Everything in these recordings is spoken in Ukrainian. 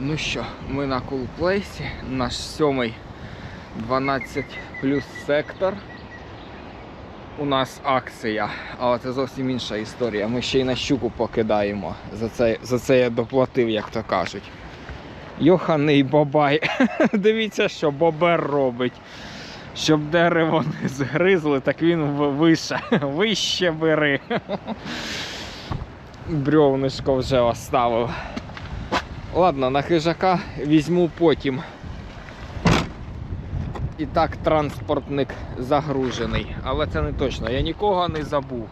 Ну що, ми на кулплейсі, наш сьомий 12 плюс сектор. У нас акція, але це зовсім інша історія. Ми ще й на щуку покидаємо. За це, за це я доплатив, як то кажуть. Йоханий бабай. Дивіться, що бобер робить. Щоб дерево не згризли, так він вище, вище бери. Брьовнишко вже оставив. Ладно, на хижака візьму потім. І так транспортник загружений. Але це не точно. Я нікого не забув.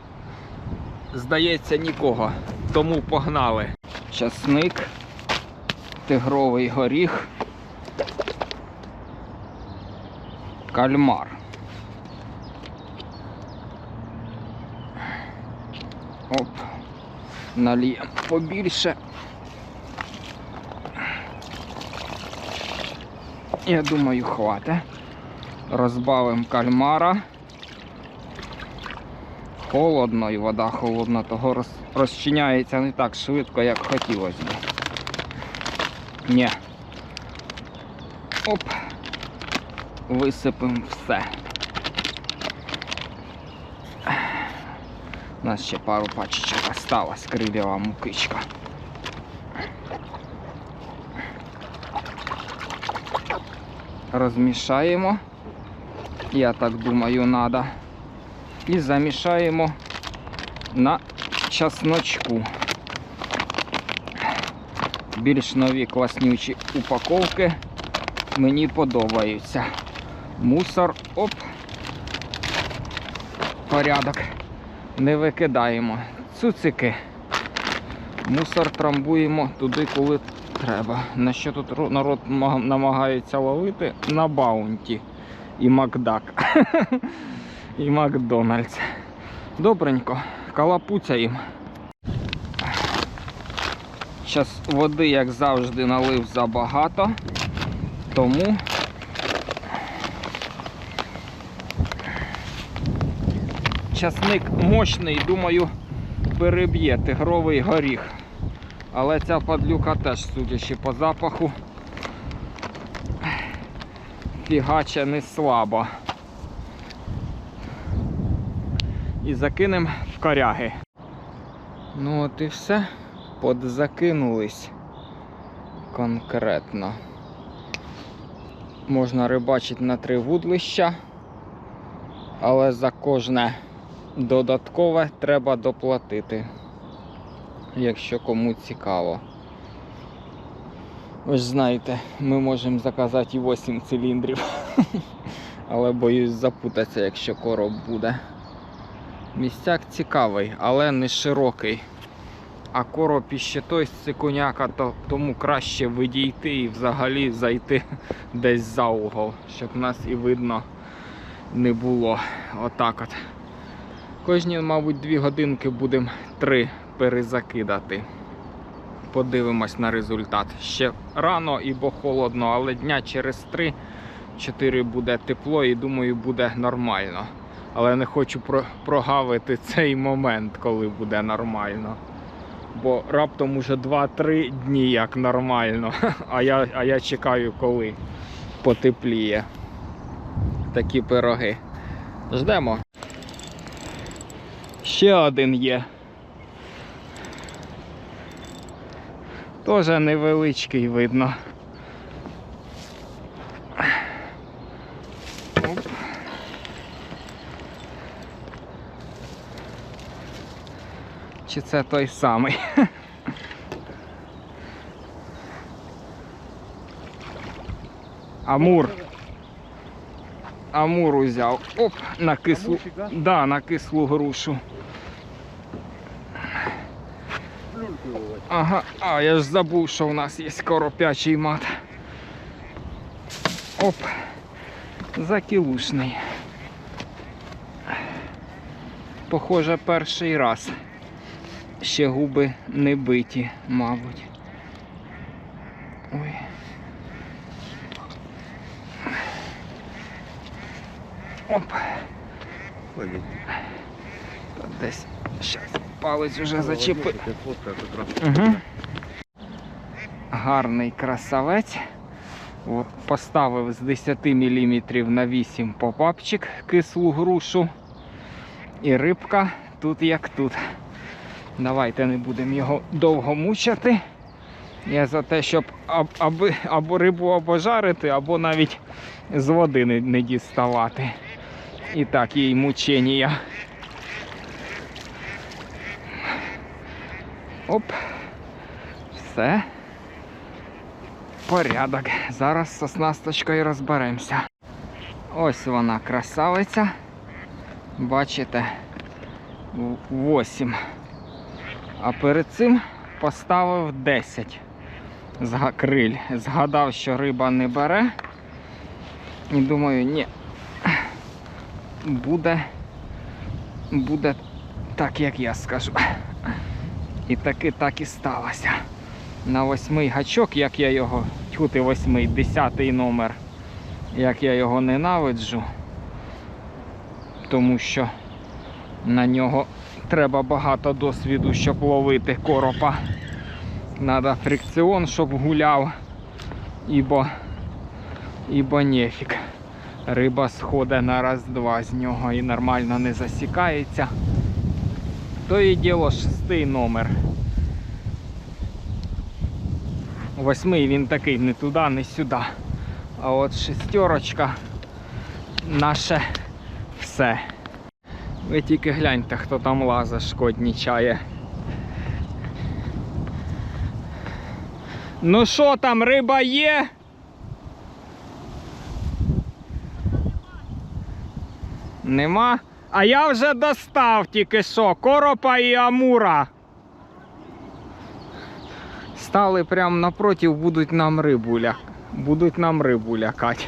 Здається, нікого. Тому погнали. Часник, тигровий горіх, кальмар. Оп. Наліємо побільше. Я думаю, хватить. Розбавимо кальмара. Холодно і вода холодна, того роз, розчиняється не так швидко, як хотілося б. Ні. Оп. Висипемо все. У нас ще пару пачечок осталось, крилева мукичка. Розмішаємо. Я так думаю, надо. І замішаємо на часночку. Більш нові класнючі упаковки мені подобаються. Мусор, оп. Порядок. Не викидаємо. Цуцики. Мусор трамбуємо туди, коли треба. На що тут народ намагається ловити? На баунті. І Макдак. І Макдональдс. Добренько, калапуцяємо. Зараз води, як завжди, налив забагато. Тому часник мощний, думаю, переб'є тигровий горіх. Але ця падлюка теж, судячи по запаху, фігаче не слабо. І закинемо в коряги. Ну от і все. Подзакинулись конкретно. Можна рибачити на три вудлища, але за кожне додаткове треба доплатити, якщо кому цікаво. Ви ж знаєте, ми можемо заказати і 8 циліндрів, але боюсь запутатися, якщо короб буде. Містяк цікавий, але не широкий. А короб іще той з цикуняка, то тому краще відійти і взагалі зайти десь за угол, щоб нас і видно не було. Отак от. Кожні, мабуть, дві годинки будемо три перезакидати. Подивимось на результат. Ще рано і холодно, але дня через 3-4 буде тепло і думаю, буде нормально. Але не хочу про- прогавити цей момент, коли буде нормально. Бо раптом уже 2-3 дні як нормально. А я, а я чекаю, коли потепліє. Такі пироги. Ждемо. Ще один є. Тоже невеличкий видно. Оп. Чи це той самий? Амур. Амур узяв. Оп, на кислу. Амурчик, да? Да, на кислу грушу. Ага, а я ж забув, що в нас є коропячий мат. Оп. Закілушний. Похоже, перший раз. Ще губи не биті, мабуть. Ой. Оп. Ой, Та Десь щас палець уже зачепив. Угу. гарний красавець. О, Поставив з 10 мм на 8 попапчик кислу грушу. І рибка тут як тут. Давайте не будемо його довго мучити. Я за те, щоб аб- аби, або рибу обожарити, або навіть з води не, не діставати. І так, їй мучення. Оп. Все. Порядок. Зараз з оснасточкою розберемося. Ось вона красавиця. Бачите, 8. А перед цим поставив 10 Зга- криль. Згадав, що риба не бере. І думаю, ні. Буде, буде так, як я скажу. І таки так і сталося. На восьмий гачок, як я його, тьхути восьмий, десятий номер, як я його ненавиджу, тому що на нього треба багато досвіду, щоб ловити коропа. Надо фрикціон, щоб гуляв, ібо, ібо нефік. Риба сходить на раз-два з нього і нормально не засікається. То і діло шестий номер. Восьмий він такий не туди, не сюди. А от шестерочка наше все. Ви тільки гляньте, хто там лаза шкоднічає. Ну що там, риба є? Нема? А я вже достав тільки що коропа і амура. Стали прямо напротив, будуть нам рибу ля... будуть нам рибу лякати.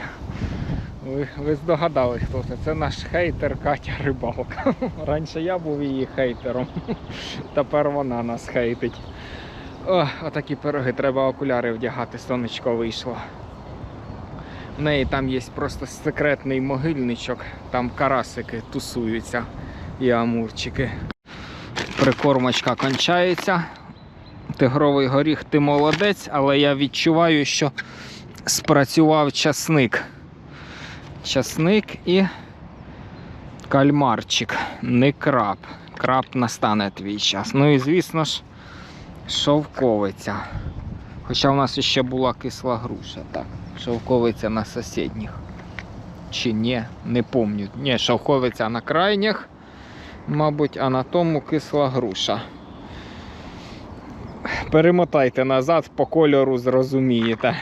Ви, ви здогадали, хто це? Це наш хейтер Катя Рибалка. Раніше я був її хейтером. Тепер вона нас хейтить. О, отакі пироги, треба окуляри вдягати, сонечко вийшло. В неї там є просто секретний могильничок, там карасики тусуються і амурчики. Прикормочка кончається. Тигровий горіх, ти молодець, але я відчуваю, що спрацював часник. Часник і кальмарчик, не краб. Краб настане твій час. Ну і звісно ж, шовковиця. Хоча в нас ще була кисла груша. Так, шовковиця на сусідніх. Чи ні, не пам'ятаю. Ні, шовковиця на крайніх, мабуть, а на тому кисла груша. Перемотайте назад, по кольору зрозумієте.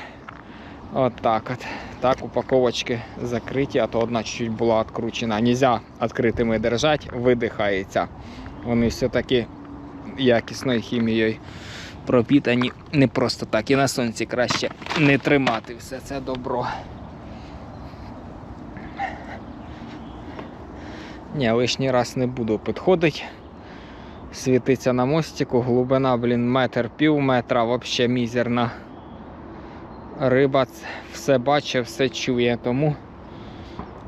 От так от. Так, упаковочки закриті, а то одна чуть-чуть була відкручена. Нельзя відкритими держати, видихається. Вони все-таки якісною хімією пропітані. Не просто так. І на сонці краще не тримати все це добро. Ні, лишній раз не буду підходити. Світиться на мостику, глибина, блін, метр пів метра, взагалі мізерна. Риба все бачить, все чує, тому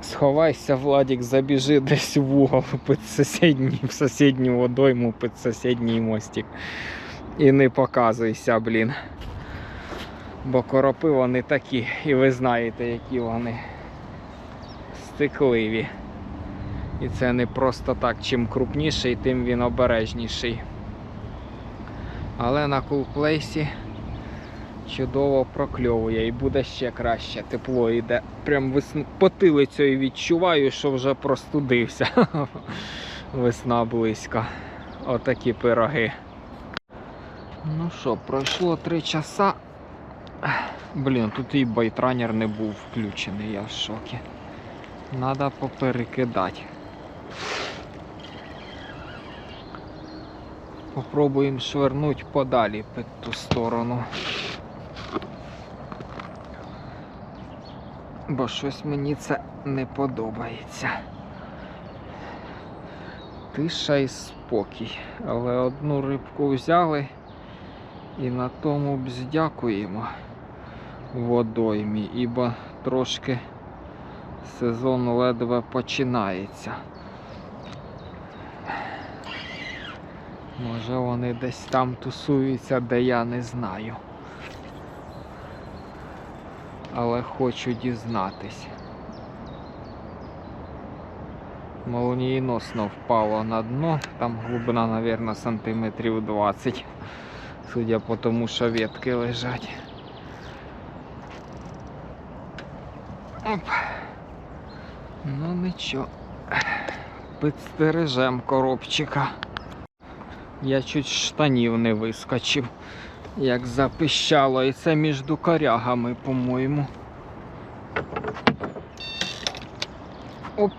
сховайся, Владик, забіжи десь в угол під сусідній, в сусідню водойму, під сусідній мостик. І не показуйся, блін. Бо коропи вони такі, і ви знаєте, які вони стикливі. І це не просто так, чим крупніший, тим він обережніший. Але на кулплейсі чудово прокльовує і буде ще краще. Тепло йде. Прям весну потилицею відчуваю, що вже простудився. Весна близько. Отакі пироги. Ну що, пройшло три часа. Блін, тут і байтранер не був включений, я в шокі. Надо поперекидати. Попробуємо швернути подалі під ту сторону. Бо щось мені це не подобається. Тиша і спокій. Але одну рибку взяли і на тому бздякуємо водоймі, ібо трошки сезон ледве починається. Може вони десь там тусуються, де я не знаю. але хочу дізнатись. Молнієносно впало на дно, там глибина, мабуть, сантиметрів 20, судя по тому, що ветки лежать. Оп. Ну нічого. Підстережем коробчика. Я чуть штанів не вискочив, як запищало, і це між корягами, по-моєму. Оп,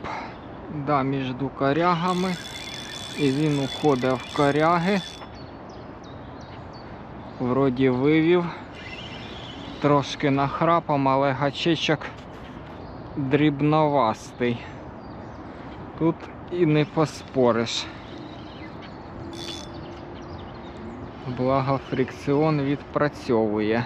да, між корягами. І він уходить в коряги. Вроді вивів. Трошки нахрапом, але гачечок дрібновастий. Тут і не поспориш. Благо фрикціон відпрацьовує.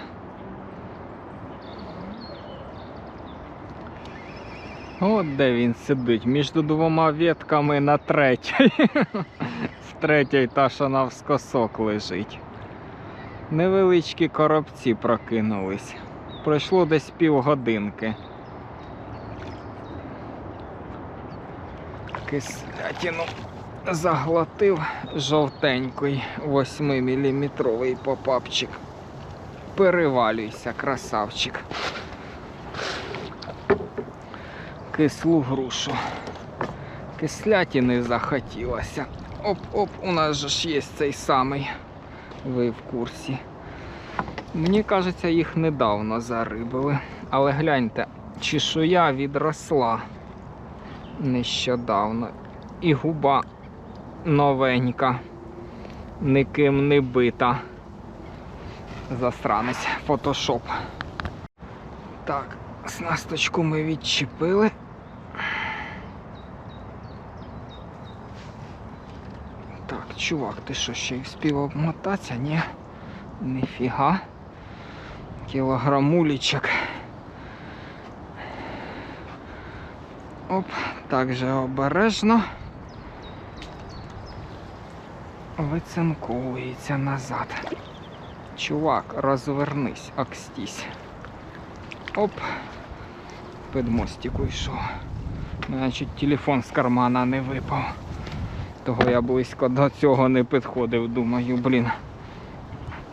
От де він сидить, між двома ветками на третій. З третьої та, що навскосок лежить. Невеличкі коробці прокинулись. Пройшло десь півгодинки. Кислятину заглотив жовтенький 8-мм попапчик. Перевалюйся, красавчик. Кислу грушу. Кислятини захотілося. Оп-оп, у нас же ж є цей самий. Ви в курсі. Мені кажеться, їх недавно зарибили. Але гляньте, чешуя відросла нещодавно. І губа новенька, ніким не бита. Засранець, фотошоп. Так, снасточку ми відчепили. Так, чувак, ти що ще й встиг обмотатися? Ні, ніфіга. Кілограмулічок. Оп, так же обережно. Вицинковується назад. Чувак, розвернись, акстісь. Оп. Під мостику йшов. Мене телефон з кармана не випав. Того я близько до цього не підходив. Думаю, блін.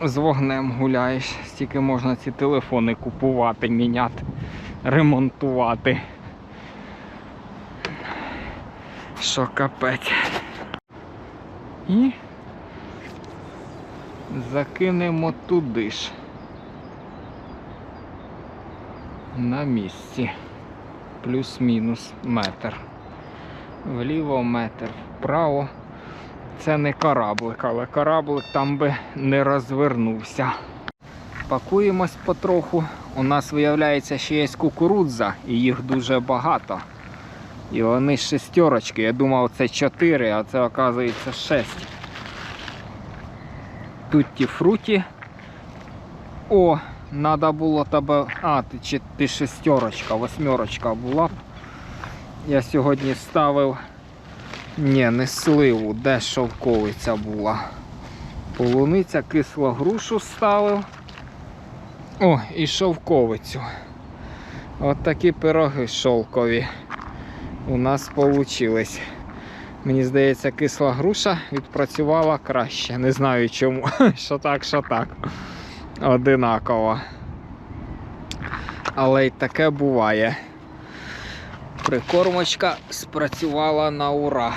З вогнем гуляєш, стільки можна ці телефони купувати, міняти, ремонтувати. Що капець. І закинемо туди ж. На місці. Плюс-мінус метр. Вліво метр, вправо. Це не кораблик, але кораблик там би не розвернувся. Пакуємось потроху. У нас виявляється, що є кукурудза, і їх дуже багато. І вони шестерочки. Я думав, це 4, а це оказується 6. Тутті фруті. О, треба було тебе. А, ти, ти шестерочка, восьмерочка була б. Я сьогодні ставив. Ні, не сливу, де шовковиця була. Полуниця, кислу грушу ставив. О, і шовковицю. От такі пироги шовкові у нас вийшло. Мені здається, кисла груша відпрацювала краще. Не знаю чому. Що так, що так. Одинаково. Але й таке буває. Прикормочка спрацювала на ура.